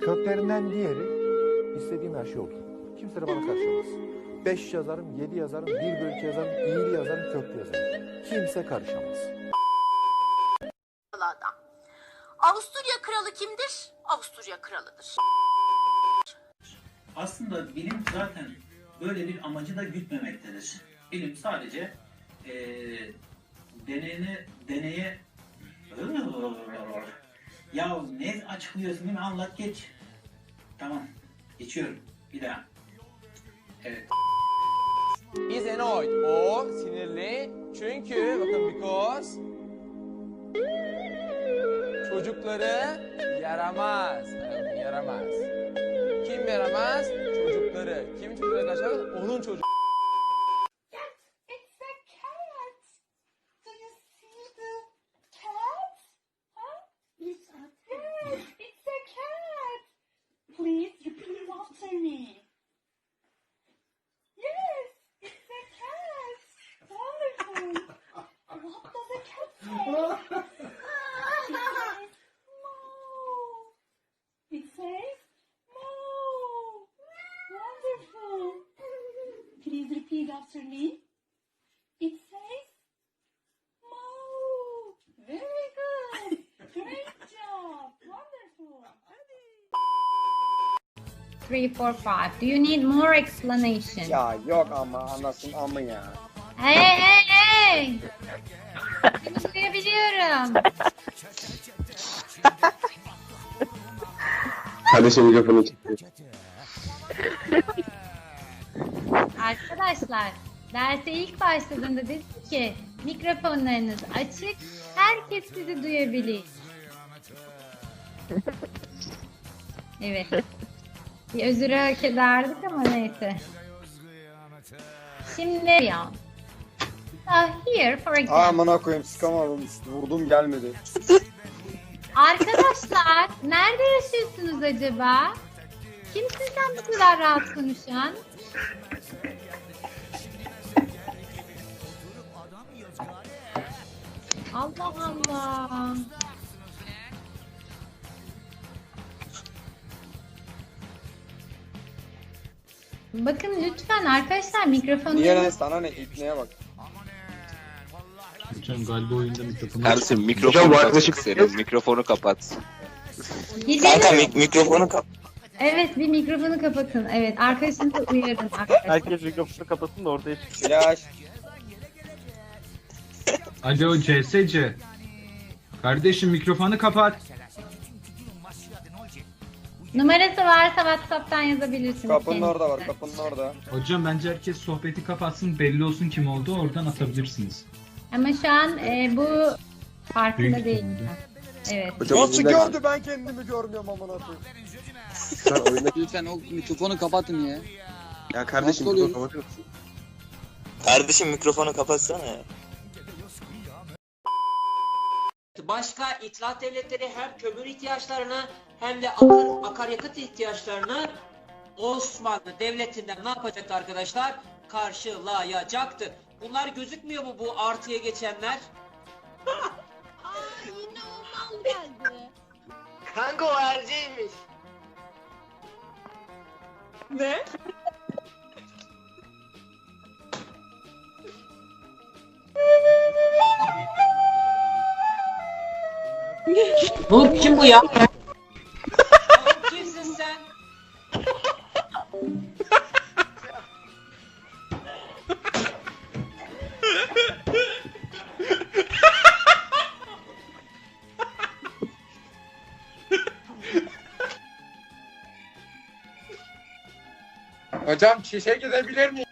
Köklerinden diğeri istediğim her şey olur. Kimse de bana karışamaz. Beş yazarım, yedi yazarım, bir bölü iki yazarım, iyili yazarım, köklü yazarım. Kimse karışamaz. adam. Avusturya kralı kimdir? Avusturya kralıdır. Aslında bilim zaten böyle bir amacı da gütmemektedir. Bilim sadece eee deneyine, deneye... Ya ne açıklıyorsun değil mi? Anlat geç. Tamam. Geçiyorum. Bir daha. Evet. Izenoid. O sinirli. Çünkü bakın because çocukları yaramaz. Yaramaz. Kim yaramaz? Çocukları. Kim çocukları kaçar? Onun çocuğu. Please repeat after me. It says Moo. Very good. Great job. Wonderful. three, four, five. Do you need more explanation? Ya yok ama anasın amı ya. Hey hey hey! Seni duyabiliyorum. Kardeşim mikrofonu çekti. Arkadaşlar derse ilk başladığında dedim ki mikrofonlarınız açık, herkes sizi duyabilir. Evet. Bir özür hak ederdik ama neyse. Şimdi ya. So here for example. Amına koyayım sıkamadım. Vurdum gelmedi. Arkadaşlar nerede yaşıyorsunuz acaba? Kimsin sen bu kadar rahat konuşan? Allah Allah. Bakın lütfen arkadaşlar mikrofonu Niye lan sana ne ipneye bak. Hocam galiba oyunda mikrofonu Ersin Hocam mikrofonu kapat senin. Mikrofonu kapat. Gidelim. Kanka mik- mikrofonu kapat. Evet bir mikrofonu kapatın. Evet arkadaşınızı uyarın arkadaşlar. Herkes mikrofonu kapatsın da ortaya çıksın. Flash. Alo CSC. Kardeşim mikrofonu kapat. Numarası varsa WhatsApp'tan yazabilirsiniz. Kapının kendisine. orada var kapının orada. Hocam bence herkes sohbeti kapatsın belli olsun kim oldu oradan atabilirsiniz. Ama şu an e, bu farkında Büyük değil. ihtimalle. Evet. Hocam Nasıl oyunda- gördü ben kendimi görmüyorum amına koyayım. Sen oyunda... Lütfen o mikrofonu kapatın ya. Ya kardeşim Nasıl oluyor? mikrofonu kapatır mısın? Kardeşim mikrofonu kapatsana ya. Başka itilaf devletleri hem kömür ihtiyaçlarını hem de akar, akaryakıt ihtiyaçlarını Osmanlı Devleti'nden ne yapacaktı arkadaşlar? Karşılayacaktı. Bunlar gözükmüyor mu bu artıya geçenler? Kanka o erceğiymiş. Ne? Bu kim bu ya? Kimsin sen? Hocam çişe gidebilir miyim?